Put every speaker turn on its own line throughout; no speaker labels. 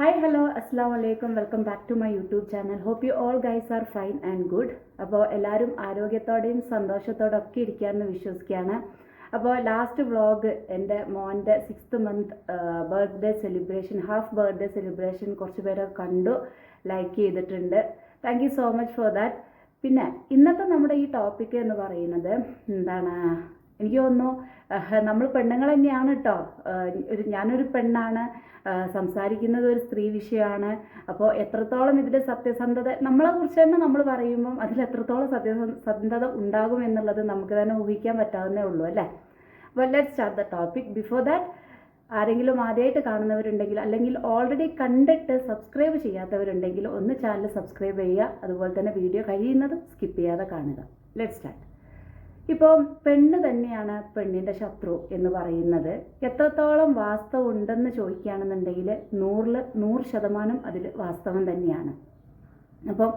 Hi hello അസ്സാം വലൈക്കും welcome back to my YouTube channel hope you all guys are fine and good അപ്പോൾ എല്ലാവരും ആരോഗ്യത്തോടെയും സന്തോഷത്തോടെ ഒക്കെ ഇരിക്കാമെന്ന് വിശ്വസിക്കുകയാണ്. അപ്പോൾ ലാസ്റ്റ് വ്ളോഗ് എന്റെ മോന്റെ sixth month birthday celebration half birthday celebration കുറച്ച് പേരൊക്കെ കണ്ടു ലൈക്ക് ചെയ്തിട്ടുണ്ട്. Thank you so much for that പിന്നെ ഇന്നത്തെ നമ്മുടെ ഈ ടോപ്പിക് എന്ന് പറയുന്നത് എന്താണ്? എനിക്ക് തോന്നുന്നു നമ്മൾ പെണ്ണുങ്ങൾ തന്നെയാണ് കേട്ടോ ഒരു ഞാനൊരു പെണ്ണാണ് സംസാരിക്കുന്നത് ഒരു സ്ത്രീ വിഷയമാണ്. അപ്പോൾ എത്രത്തോളം ഇതിൽ സത്യസന്ധത നമ്മളെ കുറിച്ച് തന്നെ നമ്മൾ പറയുമ്പം അതിൽ എത്രത്തോളം സത്യസന്ധത ഉണ്ടാകും എന്നുള്ളത് നമുക്ക് തന്നെ ഊഹിക്കാൻ പറ്റാവുന്നേ ഉള്ളൂ അല്ലേ? Well let start the topic before that ആരെങ്കിലും ആദ്യമായിട്ട് കാണുന്നവരുണ്ടെങ്കിൽ അല്ലെങ്കിൽ ഓൾറെഡി കണ്ടിട്ട് സബ്സ്ക്രൈബ് ചെയ്യാത്തവരുണ്ടെങ്കിൽ ഒന്ന് ചാനൽ സബ്സ്ക്രൈബ് ചെയ്യുക. അതുപോലെ തന്നെ വീഡിയോ കഴിയുന്നത് സ്കിപ്പ് ചെയ്യാതെ കാണുക. ലെറ്റ് സ്റ്റാർട്ട് ഇപ്പോൾ പെണ്ണ് തന്നെയാണ് പെണ്ണിന്റെ ശത്രു എന്ന് പറയുന്നത്. എത്രത്തോളം വാസ്തവം ഉണ്ടെന്ന് ചോദിക്കുകയാണെന്നുണ്ടെങ്കിൽ നൂറിൽ നൂറ് ശതമാനം അതിൽ വാസ്തവം തന്നെയാണ്. അപ്പം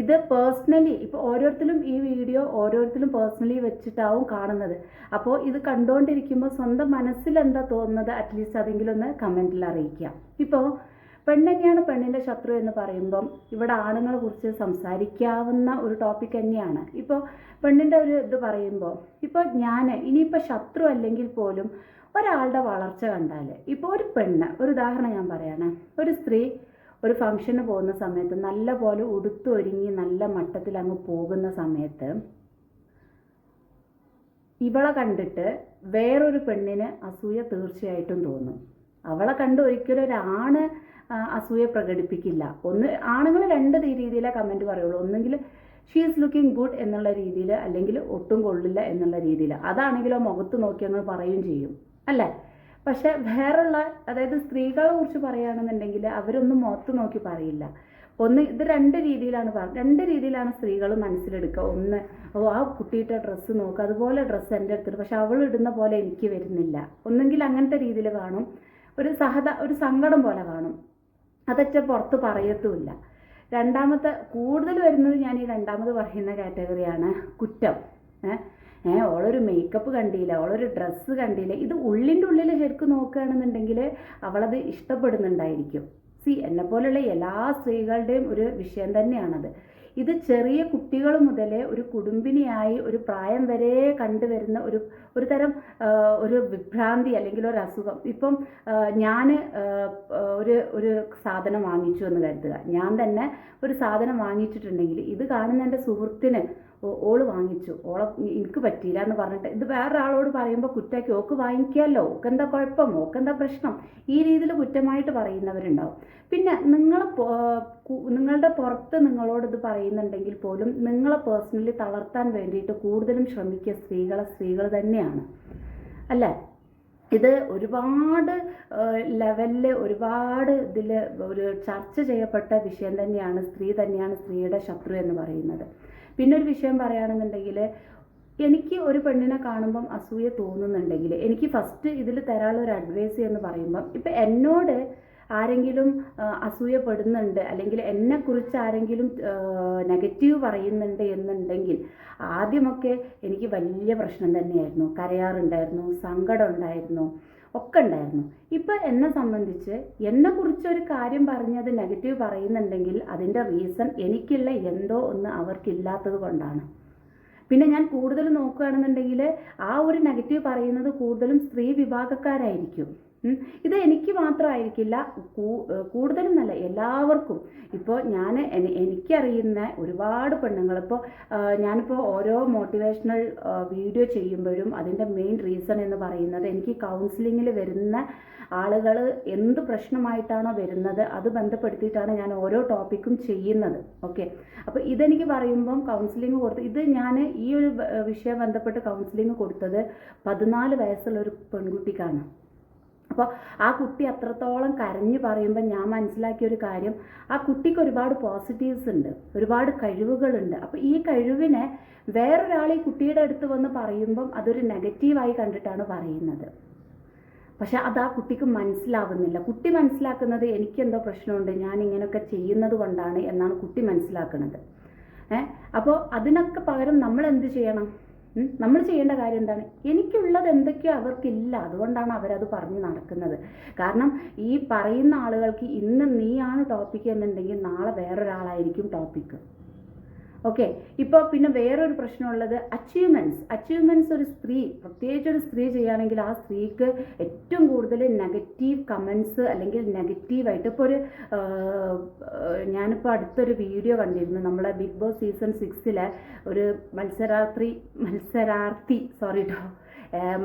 ഇത് പേഴ്സണലി ഇപ്പോൾ ഓരോരുത്തരും ഈ വീഡിയോ ഓരോരുത്തരും പേഴ്സണലി വെച്ചിട്ടാവും കാണുന്നത്. അപ്പോൾ ഇത് കണ്ടുകൊണ്ടിരിക്കുമ്പോൾ സ്വന്തം മനസ്സിൽ എന്താ തോന്നുന്നത് അറ്റ്ലീസ്റ്റ് അതെങ്കിലും ഒന്ന് കമന്റിൽ അറിയിക്കാം. ഇപ്പോൾ പെണ്ണെന്നെയാണ് പെണ്ണിന്റെ ശത്രു എന്ന് പറയുമ്പം ഇവിടെ ആണുങ്ങളെ കുറിച്ച് സംസാരിക്കാവുന്ന ഒരു ടോപ്പിക് തന്നെയാണ്. ഇപ്പോൾ പെണ്ണിന്റെ ഒരു ഇത് പറയുമ്പോൾ ഇപ്പോൾ ഞാൻ ഇനിയിപ്പോൾ ശത്രു അല്ലെങ്കിൽ പോലും ഒരാളുടെ വളർച്ച കണ്ടാൽ ഇപ്പോൾ ഒരു പെണ്ണ് ഒരു ഉദാഹരണം ഞാൻ പറയാണ്. ഒരു സ്ത്രീ ഒരു ഫംഗ്ഷന് പോകുന്ന സമയത്ത് നല്ല പോലെ ഉടുത്തൊരുങ്ങി നല്ല മട്ടത്തിൽ അങ്ങ് പോകുന്ന സമയത്ത് ഇവളെ കണ്ടിട്ട് വേറൊരു പെണ്ണിന് അസൂയ തീർച്ചയായിട്ടും തോന്നും. അവളെ കണ്ട് ഒരിക്കലും ഒരാണ് അസൂയ പ്രകടിപ്പിക്കില്ല. ഒന്ന് ആണുങ്ങൾ രണ്ട് രീതിയിലേ കമന്റ് പറയുള്ളൂ. ഒന്നെങ്കിൽ ഷീ ഈസ് ലുക്കിംഗ് ഗുഡ് എന്നുള്ള രീതിയിൽ അല്ലെങ്കിൽ ഒട്ടും കൊള്ളില്ല എന്നുള്ള രീതിയിൽ. അതാണെങ്കിലോ മുഖത്ത് നോക്കി അങ്ങ് പറയുകയും ചെയ്യും. അല്ലേ? പക്ഷെ വേറുള്ള അതായത് സ്ത്രീകളെ കുറിച്ച് പറയുകയാണെന്നുണ്ടെങ്കിൽ അവരൊന്നും മുഖത്ത് നോക്കി പറയില്ല. ഒന്ന് ഇത് രണ്ട് രീതിയിലാണ് രണ്ട് രീതിയിലാണ് സ്ത്രീകൾ മനസ്സിലെടുക്കുക. ഒന്ന് ഓ ആ കുട്ടിയിട്ട ഡ്രസ്സ് നോക്കുക അതുപോലെ ഡ്രസ്സ് എന്റെ അടുത്തിട്ട് പക്ഷെ അവൾ ഇടുന്ന പോലെ എനിക്ക് വരുന്നില്ല. ഒന്നെങ്കിൽ അങ്ങനത്തെ രീതിയിൽ കാണും. ഒരു സഹത ഒരു സങ്കടം പോലെ കാണും. അതൊക്കെ പുറത്ത് പറയത്തുമില്ല. രണ്ടാമത്തെ കൂടുതൽ വരുന്നത് ഞാൻ ഈ രണ്ടാമത് പറയുന്ന കാറ്റഗറിയാണ് കുറ്റം. ഏ ഓളൊരു മേക്കപ്പ് കണ്ടില്ല ഓളൊരു ഡ്രസ്സ് കണ്ടില്ല. ഇത് ഉള്ളിന്റെ ഉള്ളിൽ ശരിക്കും നോക്കുകയാണെന്നുണ്ടെങ്കിൽ അവളത് ഇഷ്ടപ്പെടുന്നുണ്ടായിരിക്കും. സി എന്നെ എല്ലാ സ്ത്രീകളുടെയും ഒരു വിഷയം തന്നെയാണത്. ഇത് ചെറിയ കുട്ടികൾ മുതലേ ഒരു കുടുംബിനിയായി ഒരു പ്രായം വരെ കണ്ടുവരുന്ന ഒരു ഒരു തരം ഒരു വിഭ്രാന്തി അല്ലെങ്കിൽ ഒരു അസുഖം. ഇപ്പം ഞാൻ ഒരു ഒരു സാധനം വാങ്ങിച്ചു എന്ന് കരുതുക. ഞാൻ തന്നെ ഒരു സാധനം വാങ്ങിച്ചിട്ടുണ്ടെങ്കിൽ ഇത് കാണുന്ന എന്റെ സുഹൃത്തിന് ഓൾ വാങ്ങിച്ചു. ഓളെ എനിക്ക് പറ്റിയില്ല എന്ന് പറഞ്ഞിട്ട്. ഇത് വേറൊരാളോട് പറയുമ്പോൾ കുറ്റാക്കി ഓക്ക് വാങ്ങിക്കാമല്ലോ ഓക്കെന്താ കുഴപ്പം? ഓക്കെന്താ പ്രശ്നം? ഈ രീതിയിൽ കുറ്റമായിട്ട് പറയുന്നവരുണ്ടാവും. പിന്നെ നിങ്ങളെ നിങ്ങളുടെ പുറത്ത് നിങ്ങളോട് ഇത് പറയുന്നുണ്ടെങ്കിൽ പോലും നിങ്ങളെ പേഴ്സണലി തളർത്താൻ വേണ്ടിയിട്ട് കൂടുതലും ശ്രമിക്കുക സ്ത്രീകളെ സ്ത്രീകൾ തന്നെയാണ്. അല്ല? ഇത് ഒരുപാട് ലെവലിൽ ഒരുപാട് ഇതിൽ ഒരു ചർച്ച ചെയ്യപ്പെട്ട വിഷയം തന്നെയാണ് സ്ത്രീ തന്നെയാണ് സ്ത്രീയുടെ ശത്രു എന്ന് പറയുന്നത്. പിന്നെ ഒരു വിഷയം പറയുകയാണെന്നുണ്ടെങ്കിൽ എനിക്ക് ഒരു പെണ്ണിനെ കാണുമ്പം അസൂയ തോന്നുന്നുണ്ടെങ്കിൽ എനിക്ക് ഫസ്റ്റ് ഇതിൽ തരാനുള്ള ഒരു അഡ്വൈസ് എന്ന് പറയുമ്പം ഇപ്പം എന്നോട് ആരെങ്കിലും അസൂയപ്പെടുന്നുണ്ട് അല്ലെങ്കിൽ എന്നെക്കുറിച്ച് ആരെങ്കിലും നെഗറ്റീവ് പറയുന്നുണ്ട് എന്നുണ്ടെങ്കിൽ ആദ്യമൊക്കെ എനിക്ക് വലിയ പ്രശ്നം തന്നെയായിരുന്നു. കരയാറുണ്ടായിരുന്നു സങ്കടം ഉണ്ടായിരുന്നു. ഒക്കെ ഉണ്ടായിരുന്നു ഇപ്പം എന്നെ സംബന്ധിച്ച് എന്നെക്കുറിച്ച് ഒരു കാര്യം പറഞ്ഞത് നെഗറ്റീവ് പറയുന്നുണ്ടെങ്കിൽ അതിന്റെ റീസൺ എനിക്കുള്ള എന്തോ ഒന്ന് അവർക്കില്ലാത്തത് കൊണ്ടാണ് പിന്നെ ഞാൻ കൂടുതൽ നോക്കുകയാണെന്നുണ്ടെങ്കിൽ ആ ഒരു നെഗറ്റീവ് പറയുന്നത് കൂടുതലും സ്ത്രീ വിഭാഗക്കാരായിരിക്കും. ഇത് എനിക്ക് മാത്രമായിരിക്കില്ല. കൂടുതലും നല്ല എല്ലാവർക്കും. ഇപ്പോൾ ഞാൻ എനി- എനിക്കറിയുന്ന ഒരുപാട് പെണ്ണുങ്ങൾ. ഇപ്പോൾ ഞാനിപ്പോൾ ഓരോ മോട്ടിവേഷണൽ വീഡിയോ ചെയ്യുമ്പോഴും അതിന്റെ മെയിൻ റീസൺ എന്ന് പറയുന്നത് എനിക്ക് കൗൺസിലിങ്ങിൽ വരുന്ന ആളുകൾ എന്ത് പ്രശ്നമായിട്ടാണോ വരുന്നത് അത് ബന്ധപ്പെടുത്തിയിട്ടാണ് ഞാൻ ഓരോ ടോപ്പിക്കും ചെയ്യുന്നത്. ഓക്കെ? അപ്പോൾ ഇതെനിക്ക് പറയുമ്പം കൗൺസിലിംഗ് കൊടുത്ത് ഇത് ഞാൻ ഈ ഒരു വിഷയം ബന്ധപ്പെട്ട് കൗൺസിലിംഗ് കൊടുത്തത് പതിനാല് വയസ്സുള്ള ഒരു പെൺകുട്ടിക്കാണ്. അപ്പോൾ ആ കുട്ടി അത്രത്തോളം കരഞ്ഞു പറയുമ്പോൾ ഞാൻ മനസ്സിലാക്കിയ ഒരു കാര്യം ആ കുട്ടിക്ക് ഒരുപാട് പോസിറ്റീവ്സ് ഉണ്ട് ഒരുപാട് കഴിവുകളുണ്ട്. അപ്പോൾ ഈ കഴിവിനെ വേറൊരാൾ ഈ കുട്ടിയുടെ അടുത്ത് വന്ന് പറയുമ്പം അതൊരു നെഗറ്റീവായി കണ്ടിട്ടാണ് പറയുന്നത്. പക്ഷെ അത് ആ കുട്ടിക്ക് മനസ്സിലാകുന്നില്ല കുട്ടി മനസ്സിലാക്കുന്നത് എനിക്കെന്തോ പ്രശ്നമുണ്ട് ഞാൻ ഇങ്ങനെയൊക്കെ ചെയ്യുന്നത് കൊണ്ടാണ് എന്നാണ് കുട്ടി മനസ്സിലാക്കുന്നത് ഏഹ് അപ്പോൾ അതിനൊക്കെ പകരം നമ്മൾ എന്ത് ചെയ്യണം? നമ്മൾ ചെയ്യേണ്ട കാര്യം എന്താണ്? എനിക്കുള്ളത് എന്തൊക്കെയോ അവർക്കില്ല. അതുകൊണ്ടാണ് അവരത് പറഞ്ഞ് നടക്കുന്നത്. കാരണം ഈ പറയുന്ന ആളുകൾക്ക് ഇന്ന് നീയാണ് ടോപ്പിക് എന്നുണ്ടെങ്കിൽ നാളെ വേറൊരാളായിരിക്കും ടോപ്പിക്ക് ഓക്കെ ഇപ്പോൾ പിന്നെ വേറൊരു പ്രശ്നമുള്ളത് അച്ചീവ്മെന്റ്സ് അച്ചീവ്മെന്റ്സ് ഒരു സ്ത്രീ പ്രത്യേകിച്ച് ഒരു സ്ത്രീ ചെയ്യുകയാണെങ്കിൽ ആ സ്ത്രീക്ക് ഏറ്റവും കൂടുതൽ നെഗറ്റീവ് കമൻസ് അല്ലെങ്കിൽ നെഗറ്റീവായിട്ട് ഇപ്പോൾ ഒരു ഞാനിപ്പോൾ അടുത്തൊരു വീഡിയോ കണ്ടിരുന്നു. നമ്മളെ ബിഗ് ബോസ് സീസൺ സിക്സിലെ ഒരു മത്സരാർത്ഥി മത്സരാർത്ഥി സോറി കേട്ടോ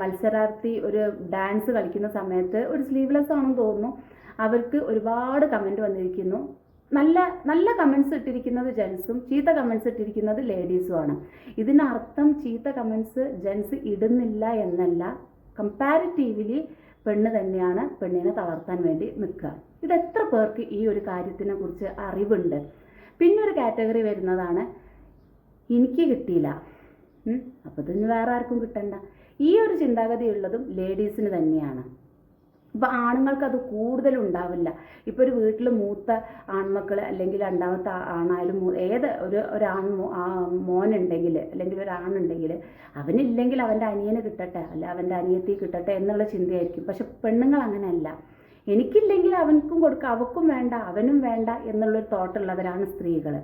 മത്സരാർത്ഥി ഒരു ഡാൻസ് കളിക്കുന്ന സമയത്ത് ഒരു സ്ലീവ്ലെസ് ആണെന്ന് തോന്നുന്നു. അവർക്ക് ഒരുപാട് കമന്റ് വന്നിരിക്കുന്നു. നല്ല നല്ല കമൻസ് ഇട്ടിരിക്കുന്നത് ജെൻസും ചീത്ത കമൻസ് ഇട്ടിരിക്കുന്നത് ലേഡീസുമാണ് ഇതിനർത്ഥം ചീത്ത കമൻസ് ജെൻസ് ഇടുന്നില്ല എന്നല്ല. കമ്പാരിറ്റീവ്ലി പെണ്ണ് തന്നെയാണ് പെണ്ണിനെ തളർത്താൻ വേണ്ടി നിൽക്കുക. ഇത് എത്ര പേർക്ക് ഈ ഒരു കാര്യത്തിനെ കുറിച്ച് അറിവുണ്ട്? പിന്നെ ഒരു കാറ്റഗറി വരുന്നതാണ് എനിക്ക് കിട്ടിയില്ല. അപ്പോൾ ഇതിന് വേറെ ആർക്കും കിട്ടണ്ട. ഈ ഒരു ചിന്താഗതി ഉള്ളതും ലേഡീസിന് തന്നെയാണ്. ഇപ്പം ആണുങ്ങൾക്ക് അത് കൂടുതൽ ഉണ്ടാവില്ല ഇപ്പോൾ ഒരു വീട്ടിൽ മൂത്ത ആൺമക്കൾ അല്ലെങ്കിൽ രണ്ടാമത്തെ ആണായാലും ഏത് ഒരു ഒരാൺ മോനുണ്ടെങ്കിൽ അല്ലെങ്കിൽ ഒരു ആണുണ്ടെങ്കിൽ അവനില്ലെങ്കിൽ അവന്റെ അനിയനെ കിട്ടട്ടെ അല്ല അവന്റെ അനിയത്തി കിട്ടട്ടെ എന്നുള്ള ചിന്തയായിരിക്കും. പക്ഷെ പെണ്ണുങ്ങൾ അങ്ങനെയല്ല. എനിക്കില്ലെങ്കിൽ അവൻക്കും കൊടുക്കുക അവക്കും വേണ്ട അവനും വേണ്ട എന്നുള്ളൊരു തോട്ടുള്ളവരാണ് സ്ത്രീകൾ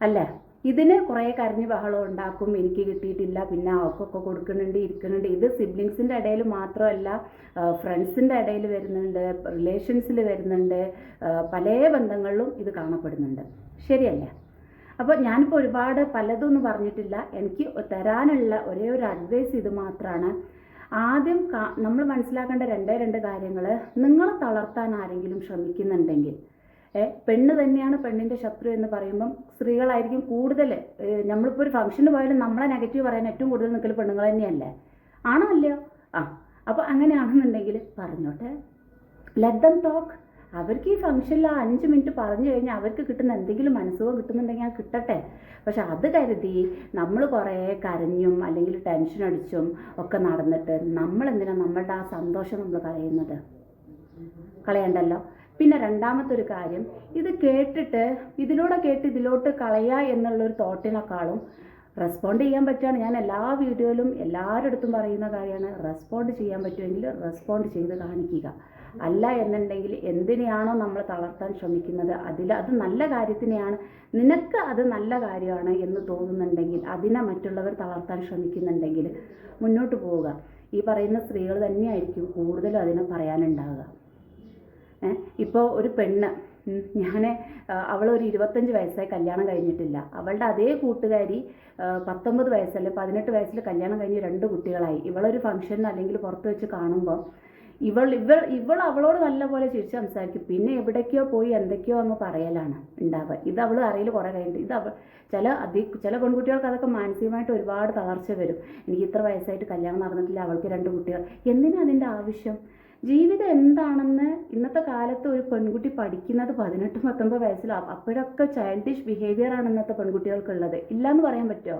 അല്ലേ? ഇതിന് കുറേ കരഞ്ഞ് ബഹളം ഉണ്ടാക്കും. എനിക്ക് കിട്ടിയിട്ടില്ല. പിന്നെ അവർക്കൊക്കെ കൊടുക്കുന്നുണ്ട് ഇരിക്കുന്നുണ്ട്. ഇത് സിബ്ലിങ്സിന്റെ ഇടയിൽ മാത്രമല്ല ഫ്രണ്ട്സിന്റെ ഇടയിൽ വരുന്നുണ്ട് റിലേഷൻസിൽ വരുന്നുണ്ട് പല ബന്ധങ്ങളിലും ഇത് കാണപ്പെടുന്നുണ്ട്. ശരിയല്ലേ? അപ്പോൾ ഞാനിപ്പോൾ ഒരുപാട് പലതൊന്നും പറഞ്ഞിട്ടില്ല. എനിക്ക് തരാനുള്ള ഒരേ ഒരു അഡ്വൈസ് ഇത് മാത്രമാണ് ആദ്യം നമ്മൾ മനസ്സിലാക്കേണ്ട രണ്ടേ രണ്ട് കാര്യങ്ങൾ നിങ്ങളെ തളർത്താൻ ആരെങ്കിലും ശ്രമിക്കുന്നുണ്ടെങ്കിൽ പെണ്ണ് തന്നെയാണ് പെണ്ണിന്റെ ശത്രു എന്ന് പറയുമ്പം സ്ത്രീകളായിരിക്കും കൂടുതൽ നമ്മളിപ്പോൾ ഒരു ഫംഗ്ഷന് പോയാലും നമ്മളെ നെഗറ്റീവ് പറയാൻ ഏറ്റവും കൂടുതൽ നിൽക്കൽ പെണ്ണുങ്ങൾ തന്നെയല്ലേ? ആണോ അല്ലയോ? ആ അപ്പോൾ അങ്ങനെയാണെന്നുണ്ടെങ്കിൽ പറഞ്ഞോട്ടെ. ലെറ്റ് ദം ടോക്ക് അവർക്ക് ഈ ഫംഗ്ഷനിൽ ആ അഞ്ച് മിനിറ്റ് പറഞ്ഞു കഴിഞ്ഞാൽ അവർക്ക് കിട്ടുന്ന എന്തെങ്കിലും മനസ്സുഖം കിട്ടുന്നുണ്ടെങ്കിൽ ഞാൻ കിട്ടട്ടെ. പക്ഷെ അത് കരുതി നമ്മൾ കുറേ കരഞ്ഞും അല്ലെങ്കിൽ ടെൻഷൻ അടിച്ചും ഒക്കെ നടന്നിട്ട് നമ്മളെന്തിനാണ് നമ്മളുടെ ആ സന്തോഷം നമ്മൾ കളയുന്നത്? കളയണ്ടല്ലോ. പിന്നെ രണ്ടാമത്തെ ഒരു കാര്യം ഇത് കേട്ടിട്ട് ഇതിലൂടെ കേട്ട് ഇതിലോട്ട് കളയുക എന്നുള്ളൊരു തോട്ടിനേക്കാളും റെസ്പോണ്ട് ചെയ്യാൻ പറ്റുകയാണ്. ഞാൻ എല്ലാ വീഡിയോയിലും എല്ലാവരുടെ പറയുന്ന കാര്യമാണ് റെസ്പോണ്ട് ചെയ്യാൻ പറ്റുമെങ്കിൽ റെസ്പോണ്ട് ചെയ്ത് കാണിക്കുക. അല്ല എന്നുണ്ടെങ്കിൽ എന്തിനെയാണോ നമ്മൾ തളർത്താൻ ശ്രമിക്കുന്നത്? അതിൽ അത് നല്ല കാര്യത്തിനെയാണ്. നിനക്ക് അത് നല്ല കാര്യമാണ് എന്ന് തോന്നുന്നുണ്ടെങ്കിൽ അതിനെ മറ്റുള്ളവർ തളർത്താൻ ശ്രമിക്കുന്നുണ്ടെങ്കിൽ മുന്നോട്ട് പോവുക. ഈ പറയുന്ന സ്ത്രീകൾ തന്നെയായിരിക്കും കൂടുതലും അതിനെ പറയാനുണ്ടാവുക. ഇപ്പോൾ ഒരു പെണ്ണ് ഞാൻ അവളൊരു ഇരുപത്തഞ്ച് വയസ്സായി കല്യാണം കഴിഞ്ഞിട്ടില്ല. അവളുടെ അതേ കൂട്ടുകാരി പത്തൊമ്പത് വയസ്സല്ല പതിനെട്ട് വയസ്സിൽ കല്യാണം കഴിഞ്ഞ് രണ്ട് കുട്ടികളായി. ഇവളൊരു ഫംഗ്ഷനിൽ അല്ലെങ്കിൽ പുറത്ത് വെച്ച് കാണുമ്പോൾ ഇവൾ ഇവൾ ഇവൾ അവളോട് നല്ലപോലെ ചിരിച്ച് സംസാരിക്കും. പിന്നെ എവിടേക്കോ പോയി എന്തൊക്കെയോ അങ്ങ് പറയലാണ് ഉണ്ടാവുക. ഇത് അവൾ അറിയൽ കുറേ കഴിഞ്ഞിട്ട്. ഇത് അവൾ ചില അതി ചില പെൺകുട്ടികൾക്ക് അതൊക്കെ മാനസികമായിട്ട് ഒരുപാട് തളർച്ച വരും. എനിക്ക് ഇത്ര വയസ്സായിട്ട് കല്യാണം നടന്നിട്ടില്ല അവൾക്ക് രണ്ട് കുട്ടികൾ. എന്തിനാ അതിന്റെ ആവശ്യം? ജീവിതം എന്താണെന്ന് ഇന്നത്തെ കാലത്ത് ഒരു പെൺകുട്ടി പഠിക്കുന്നത് പതിനെട്ട് പത്തൊമ്പത് വയസ്സിലാണ് അപ്പോഴൊക്കെ ചൈൽഡിഷ് ബിഹേവിയർ ആണ് ഇന്നത്തെ പെൺകുട്ടികൾക്കുള്ളത്. ഇല്ലയെന്ന് പറയാൻ പറ്റുമോ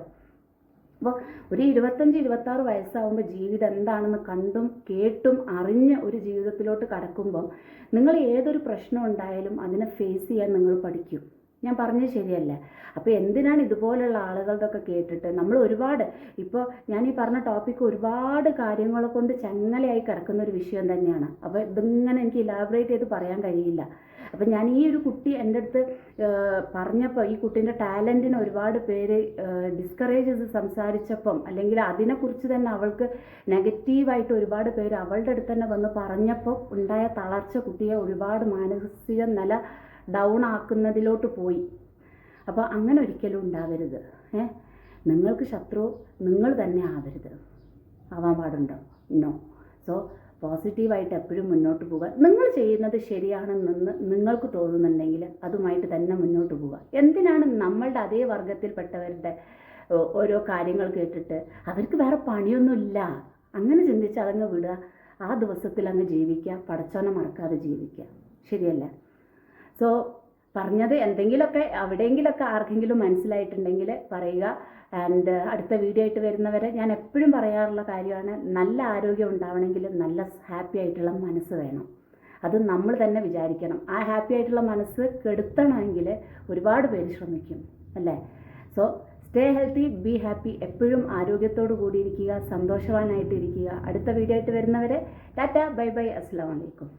അപ്പോൾ ഒരു ഇരുപത്തഞ്ച് ഇരുപത്താറ് വയസ്സാകുമ്പോൾ ജീവിതം എന്താണെന്ന് കണ്ടും കേട്ടും അറിഞ്ഞ് ഒരു ജീവിതത്തിലോട്ട് കടക്കുമ്പം നിങ്ങൾ ഏതൊരു പ്രശ്നം ഉണ്ടായാലും അതിനെ ഫേസ് ചെയ്യാൻ നിങ്ങൾ പഠിക്കും. ഞാൻ പറഞ്ഞത് ശരിയല്ല. അപ്പോൾ എന്തിനാണ് ഇതുപോലുള്ള ആളുകളുടെയൊക്കെ കേട്ടിട്ട് നമ്മൾ ഒരുപാട് ഇപ്പോൾ ഞാൻ ഈ പറഞ്ഞ ടോപ്പിക്ക് ഒരുപാട് കാര്യങ്ങളെ കൊണ്ട് ചങ്ങലയായി കിടക്കുന്ന ഒരു വിഷയം തന്നെയാണ്. അപ്പോൾ ഇതിങ്ങനെ എനിക്ക് ഇലാബറേറ്റ് ചെയ്ത് പറയാൻ കഴിയില്ല. അപ്പം ഞാൻ ഈ ഒരു കുട്ടി എന്റെ അടുത്ത് പറഞ്ഞപ്പോൾ ഈ കുട്ടീന്റെ ടാലന്റിന് ഒരുപാട് പേര് ഡിസ്കറേജ് ചെയ്ത് സംസാരിച്ചപ്പം അല്ലെങ്കിൽ അതിനെക്കുറിച്ച് തന്നെ അവൾക്ക് നെഗറ്റീവായിട്ട് ഒരുപാട് പേര് അവളുടെ അടുത്ത് തന്നെ വന്ന് പറഞ്ഞപ്പോൾ ഉണ്ടായ തളർച്ച കുട്ടിയെ ഒരുപാട് മാനസിക നില ഡൗൺ ആക്കുന്നതിലോട്ട് പോയി. അപ്പോൾ അങ്ങനെ ഒരിക്കലും ഉണ്ടാവരുത്. ഏ? നിങ്ങൾക്ക് ശത്രു നിങ്ങൾ തന്നെ ആവരുത്. ആവാൻ പാടുണ്ടോ? നോ സോ പോസിറ്റീവായിട്ട് എപ്പോഴും മുന്നോട്ട് പോവുക. നിങ്ങൾ ചെയ്യുന്നത് ശരിയാണെന്ന് നിങ്ങൾക്ക് തോന്നുന്നുണ്ടെങ്കിൽ അതുമായിട്ട് തന്നെ മുന്നോട്ട് പോവുക. എന്തിനാണ് നമ്മളുടെ അതേ വർഗത്തിൽപ്പെട്ടവരുടെ ഓരോ കാര്യങ്ങൾ കേട്ടിട്ട് അവർക്ക് വേറെ പണിയൊന്നുമില്ല. അങ്ങനെ ചിന്തിച്ച് അതങ്ങ് വിടുക. ആ ദിവസത്തിൽ അങ്ങ് ജീവിക്കുക. പടച്ചോനെ മറക്കാതെ ജീവിക്കുക. ശരിയല്ലേ? സോ പറഞ്ഞത് എന്തെങ്കിലുമൊക്കെ എവിടെയെങ്കിലുമൊക്കെ ആർക്കെങ്കിലും മനസ്സിലായിട്ടുണ്ടെങ്കിൽ പറയുക. ആൻഡ് അടുത്ത വീഡിയോ ആയിട്ട് വരുന്നവരെ ഞാൻ എപ്പോഴും പറയാറുള്ള കാര്യമാണ് നല്ല ആരോഗ്യം ഉണ്ടാവണമെങ്കിൽ നല്ല ഹാപ്പി ആയിട്ടുള്ള മനസ്സ് വേണം. അത് നമ്മൾ തന്നെ വിചാരിക്കണം. ആ ഹാപ്പി ആയിട്ടുള്ള മനസ്സ് കെടുത്തണമെങ്കിൽ ഒരുപാട് പേര് ശ്രമിക്കും അല്ലേ? So stay healthy be happy എപ്പോഴും ആരോഗ്യത്തോടു കൂടിയിരിക്കുക സന്തോഷവാനായിട്ടിരിക്കുക അടുത്ത വീഡിയോ ആയിട്ട് വരുന്നവരെ ടാറ്റ ബൈ ബൈ അസ്സാം വലൈക്കും